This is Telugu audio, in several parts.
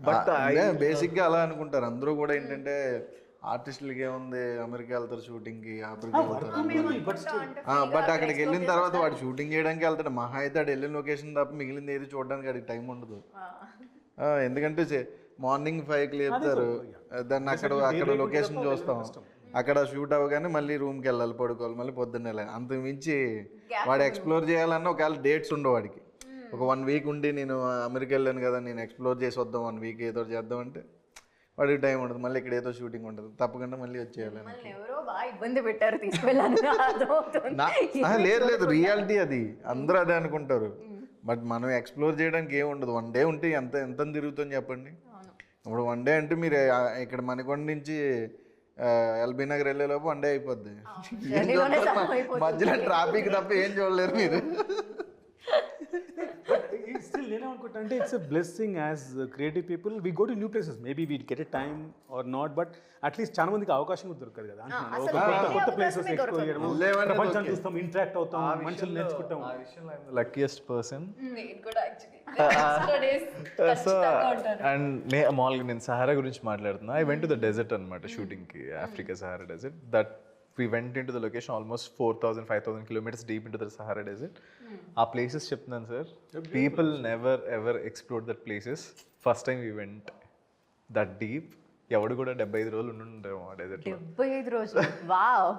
బట్ బేసిక్గా అలా అనుకుంటారు. అందరూ కూడా ఏంటంటే ఆర్టిస్టులకి ఏముంది? అమెరికా వెళ్తారు షూటింగ్కి ఆఫ్రికా వెళ్తారు బట్ అక్కడికి వెళ్ళిన తర్వాత వాడు షూటింగ్ చేయడానికి వెళ్తాడు. మహా అయితే ఆడు వెళ్ళిన లొకేషన్ తప్ప మిగిలింది ఏది చూడడానికి అడిగి టైం ఉండదు. ఆ, ఎందుకంటే మార్నింగ్ ఫైవ్కి లేపుతారు. దాన్ని అక్కడ అక్కడ లొకేషన్ చూస్తాం. అక్కడ షూట్ అవ్వగానే మళ్ళీ రూమ్కి వెళ్ళాలి పడుకోవాలి మళ్ళీ పొద్దున్నే వెళ్ళాలి. అంత మించి వాడు ఎక్స్ప్లోర్ చేయాలన్నా ఒకవేళ డేట్స్ ఉండవు వాడికి. ఒక వన్ వీక్ ఉండి నేను అమెరికా వెళ్ళాను కదా నేను ఎక్స్ప్లోర్ చేసి వద్దాం వన్ వీక్ ఏదో చేద్దాం అంటే వాడికి టైం ఉండదు. మళ్ళీ ఇక్కడ ఏదో షూటింగ్ ఉంటుంది. తప్పకుండా మళ్ళీ వచ్చేయాలి మమ్మల్ని ఎవరో బాగా ఇబ్బంది పెట్టారు తీసుకెళ్ళాను లేదు లేదు. రియాలిటీ అది. అందరూ అదే అనుకుంటారు. బట్ మనం ఎక్స్ప్లోర్ చేయడానికి ఏం ఉండదు. వన్ డే ఉంటే ఎంత ఎంత తిరుగుతుంది చెప్పండి? ఇప్పుడు వన్ డే అంటే మీరు ఇక్కడ మనకొండ నుంచి ఎల్బీ నగర్ వెళ్ళేలోపు వన్ డే అయిపోద్ది. మధ్యలో ట్రాఫిక్ తప్ప ఏం చూడలేరు మీరు. స్టిల్ నేనేమనుకుంటా అంటే it's blessing as creative people we go to new places maybe we get a time or not but at least చాలా మందికి అవకాశం కూడా దొరకదు కదా. కొత్త ప్లేసెస్ ఎక్స్ప్లోర్. చేయడం ప్రపంచాన్ని చూస్తాం ఇంటరాక్ట్ అవుతాం మనుషులు నేర్చుకుంటాం. ఆ విషయంలో లక్కీయెస్ట్ పర్సన్ నేను సో అండ్ నే మామూలుగా నేను సహారా గురించి మాట్లాడుతున్నా. I went to the desert అనమాట షూటింగ్కి Africa Sahara desert that we went in to the location almost four thousand five thousand kilometers deep in to the Sahara desert ఆ ప్లేసెస్ చెప్తున్నాను sir people never ever explore that places first time we went that deep ఎవడు కూడా డెబ్బై ఐదు రోజులు ఉండుంటారు ఆ డెజర్ట్లో డెబ్బై ఐదు రోజులు? Wow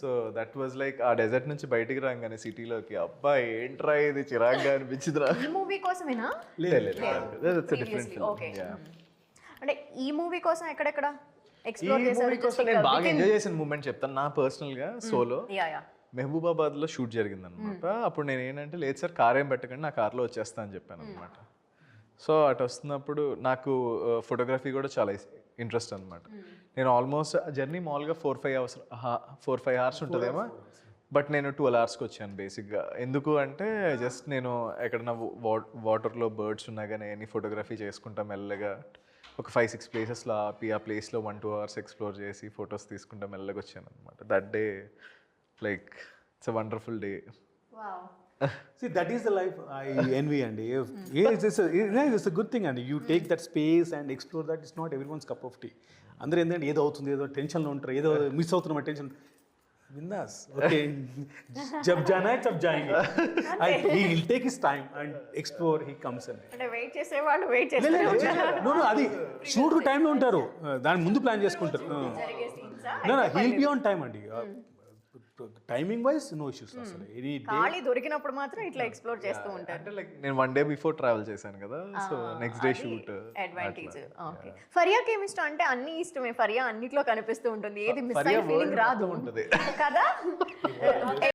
so that was like ఆ డెజర్ట్ నుంచి బయటికి రాగానే సిటీలోకి అబ్బా ఏంట్రా ఇది? చిరాగ్గా అనిపించిందిరా. ఈ మూవీ కోసమేనా? డిఫరెంట్ ఓకే అంటే ఈ మూవీ కోసం ఎక్కడెక్కడ? ఎక్స్ప్లోర్ నేను బాగా ఎంజాయ్ చేసిన మూమెంట్ చెప్తాను. నా పర్సనల్గా సోలో మహబూబాబాద్లో షూట్ జరిగింది అనమాట అప్పుడు నేను ఏంటంటే లేదు సార్ కార్ ఏం పెట్టకండి నా కార్లో వచ్చేస్తా అని చెప్పాను అనమాట సో అటు వస్తున్నప్పుడు నాకు ఫోటోగ్రఫీ కూడా చాలా ఇంట్రెస్ట్ అనమాట నేను ఆల్మోస్ట్ జర్నీ మామూలుగా four five hours four five hours ఉంటుందేమో. బట్ నేను ట్వెల్వ్ అవర్స్కి వచ్చాను బేసిక్గా ఎందుకు అంటే జస్ట్ నేను ఎక్కడన్నా వాటర్లో బర్డ్స్ ఉన్నా కానీ ఫోటోగ్రఫీ చేసుకుంటా మెల్లగా. ఒక ఫైవ్ సిక్స్ ప్లేసెస్లో ఆపి ఆ ప్లేస్లో వన్ టూ అవర్స్ ఎక్స్ప్లోర్ చేసి ఫొటోస్ తీసుకుంటే మెల్లగా వచ్చాను అనమాట that day like it's wonderful day see that is the life I envy అండి ఇట్స్ అ గుడ్ థింగ్ అండి you take that space and explore that is not everyone's cup of tea అందరూ ఏంటంటే ఏదో అవుతుంది ఏదో టెన్షన్లో ఉంటారు ఏదో మిస్ అవుతున్నామా టెన్షన్ విందాస్ ఓకే జబ్ జానా హై, తబ్ Jayenge he will take his time and explore he comes and అంటే వెయిట్ చేసేవాళ్ళు వెయిట్ చేస్తారు. అది షూట్ టైంలో ఉంటారు. దాని ముందు ప్లాన్ చేసుకుంటారు. జరిగే scenes he'll be on time అండి. టైమింగ్ వైజ్ నో ఇష్యూస్ అసలు. ఎనీ ఖాళీ దొరికినప్పుడు మాత్రం ఇట్లా ఎక్స్ప్లోర్ చేస్తూ ఉంటారు. అంటే లైక్ నేను వన్ డే బిఫోర్ ట్రావెల్ చేశాను కదా so next day shoot advantage okay ఫరియాకి ఏమి ఇష్టం అంటే అన్ని ఇష్టమే. ఫరియా అన్నిట్లో కనిపిస్తూ ఉంటుంది. ఏది మిస్ అయ్యే ఫీలింగ్ రాదు. ఉంటుంది. కదా?